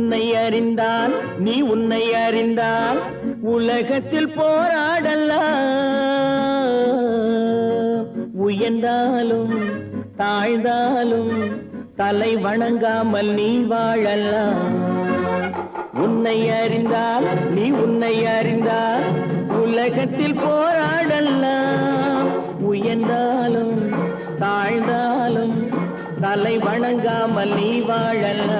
உன்னை அறிந்தால் நீ உன்னை அறிந்தால் உலகத்தில் போராடலாம். உயர்ந்தாலும் தாழ்ந்தாலும் தலை வணங்காமல் நீ வாழலாம். உன்னை அறிந்தால் நீ உன்னை அறிந்தால் உலகத்தில் போராடலாம். உயர்ந்தாலும் தாழ்ந்தாலும் தலை வணங்காமல் நீ வாழலாம்.